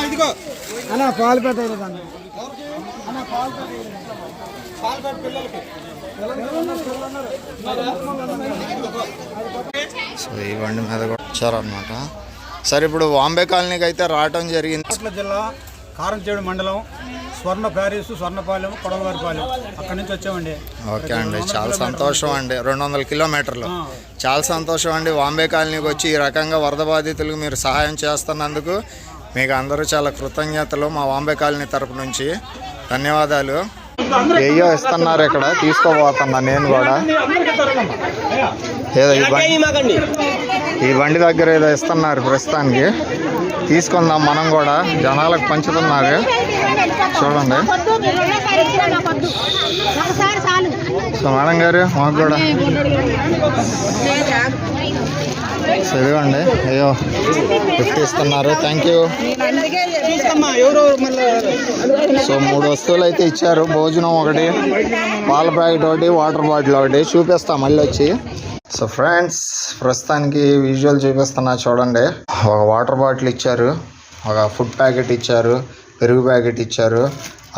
ఇదిగో అన్న పాలు పెట్టలేదు అన్న సో ఈ బండి మీద కూడా వచ్చారనమాట సరే ఇప్పుడు వాంబే కాలనీకి అయితే రావటం జరిగింది. జిల్లా కారంచేడు మండలం స్వర్ణ ప్యారిస్ స్వర్ణపాలెం కొడవవారిపాలెం అక్కడి నుంచి వచ్చామండి. ఓకే అండి. చాలా సంతోషం అండి. రెండు వందల కిలోమీటర్లు. చాలా సంతోషం అండి. వాంబే కాలనీకి వచ్చి ఈ రకంగా వరద బాధితులకు మీరు సహాయం చేస్తున్నందుకు మీకు అందరూ చాలా కృతజ్ఞతలు మా వాంబే కాలనీ తరపు నుంచి. ధన్యవాదాలు. ఏయో ఇస్తున్నారు ఇక్కడ. తీసుకోబోతున్నా నేను కూడా. ఏదో బండి ఈ బండి దగ్గర ఏదో ఇస్తున్నారు ప్రస్తుతానికి. తీసుకుందాం మనం కూడా. జనాలకు పంచుతున్నారు. చూడండి. సో మేడం గారు మాకు కూడా. సో ఇదిగోండి అయ్యో గిఫ్ట్ ఇస్తున్నారు. థ్యాంక్ యూ సో మూడు వస్తువులు అయితే ఇచ్చారు. భోజనం ఒకటి పాల ప్యాకెట్ ఒకటి వాటర్ బాటిల్ ఒకటి. చూపిస్తాం మళ్ళీ వచ్చి. సో ఫ్రెండ్స్ ప్రస్తుతానికి విజువల్ చూపిస్తున్నా చూడండి. ఒక వాటర్ బాటిల్ ఇచ్చారు. ఒక ఫుడ్ ప్యాకెట్ ఇచ్చారు. పెరుగు ప్యాకెట్ ఇచ్చారు.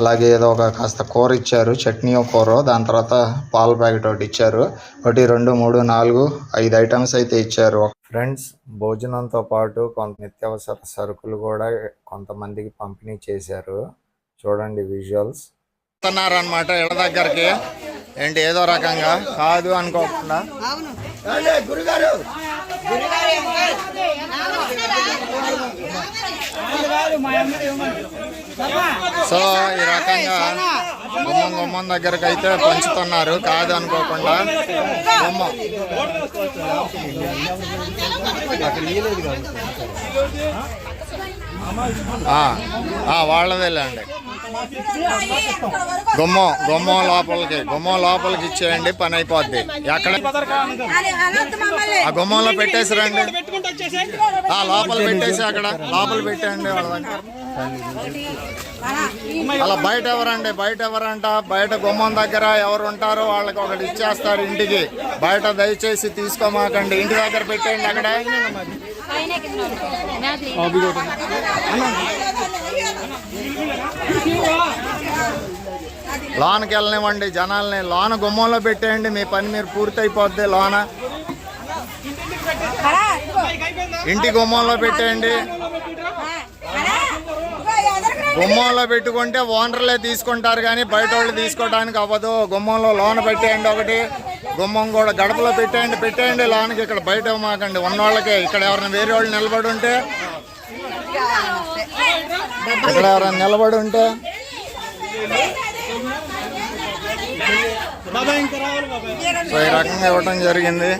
అలాగే ఏదో ఒక కాస్త కూర ఇచ్చారు చట్నీ కూర దాని తర్వాత పాల ప్యాకెట్ ఒకటి ఇచ్చారు. ఒకటి రెండు మూడు నాలుగు ఐదు ఐటమ్స్ అయితే ఇచ్చారు. ఫ్రెండ్స్ భోజనంతో పాటు కొంత నిత్యావసర సరుకులు కూడా కొంతమందికి పంపిణీ చేశారు. చూడండి విజువల్స్ అనమాట ఇళ్ళ దగ్గరికి. ఏంటి ఏదో రకంగా? కాదు అనుకోకుండా. సో ఈ రకంగా గుమ్మం గుమ్మం దగ్గరకు అయితే పంచుతున్నారు. కాదు అనుకోకుండా గుమ్మం. ఆ, వాళ్ళదేలేండి గుమ్మం గుమ్మం లోపలికి గుమ్మం లోపలికి ఇచ్చేయండి పని అయిపోద్ది. ఎక్కడ? ఆ గుమ్మంలో పెట్టేసి రండి. లోపల పెట్టేసి అక్కడ లోపల పెట్టండి వాళ్ళ దగ్గర. అలా బయట ఎవరండి? బయట ఎవరంట? బయట గుమ్మం దగ్గర ఎవరు ఉంటారో వాళ్ళకి ఒకటి ఇచ్చేస్తారు ఇంటికి. బయట దయచేసి తీసుకోమాకండి. ఇంటి దగ్గర పెట్టండి అక్కడ. లోనకి వెళ్ళనివ్వండి జనాల్ని. లోన గుమ్మంలో పెట్టేయండి. మీ పని మీరు పూర్తయిపోద్ది లోన. ఇంటి గుమ్మంలో పెట్టేయండి. గుమ్మంలో పెట్టుకుంటే ఓనర్లే తీసుకుంటారు కానీ బయట వాళ్ళు తీసుకోవడానికి అవ్వదు. గుమ్మంలో లోన పెట్టేయండి ఒకటి. గుమ్మం కూడా గడపలో పెట్టేయండి పెట్టేయండి. లోనకి ఇక్కడ బయట మాకండి. ఉన్నవాళ్ళకే ఇక్కడ ఎవరైనా వేరే వాళ్ళు నిలబడి ఉంటే ఇక్కడ ఎవరైనా నిలబడి ఉంటే. సో ఈ రకంగా ఇవ్వటం జరిగింది.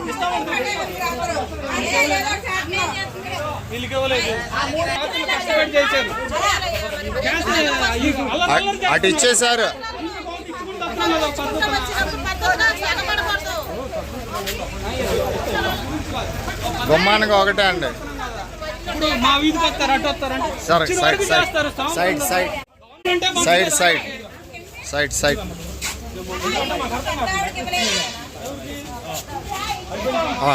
అటు పద్ధతి. గుమ్మానికి ఒకటే అండి. సరే side side side side side. Side side. Side ఆ,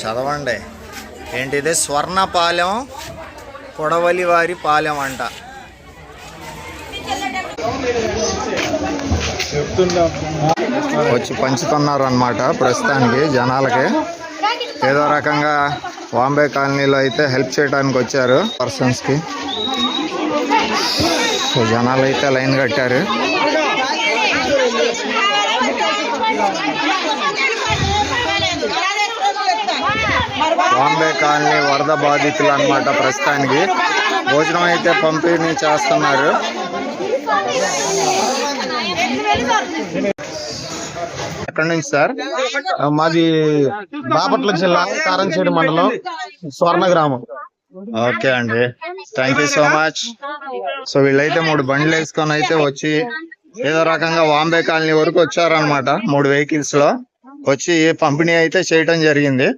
చదవండి. ఏంటిది? స్వర్ణపాలెం కొడవలి వారి పాలెం అంట. వచ్చి పంచుతున్నారు అనమాట ప్రస్తుతానికి జనాలకి. ఏదో రకంగా బాంబే కాలనీలో అయితే హెల్ప్ చేయడానికి వచ్చారు పర్సన్స్కి. సో జనాలు అయితే లైన్ కట్టారు. బాంబే కాలనీ వరద బాధితులు అన్నమాట ప్రస్తుతానికి. భోజనం అయితే పంపిణీ చేస్తున్నారు. ఎక్కడి నుంచి సార్? మాది బాపట్ల జిల్లా కారంచేడు మండలం స్వర్ణ గ్రామం. ఓకే అండి. Thank you so much so వీళ్ళైతే మూడు బండ్లు వేసుకొని అయితే వచ్చి ఏదో రకంగా వాంబే కాలనీ వరకు వచ్చారనమాట మూడు వెహికల్స్లో వచ్చి పంపిణీ అయితే చేయటం జరిగింది.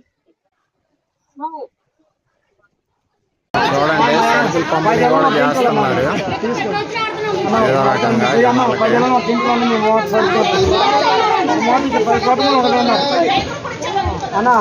చూడండి సరుకులు పంపిణీ కూడా చేస్తున్నారు ఏదో రకంగా అన్నా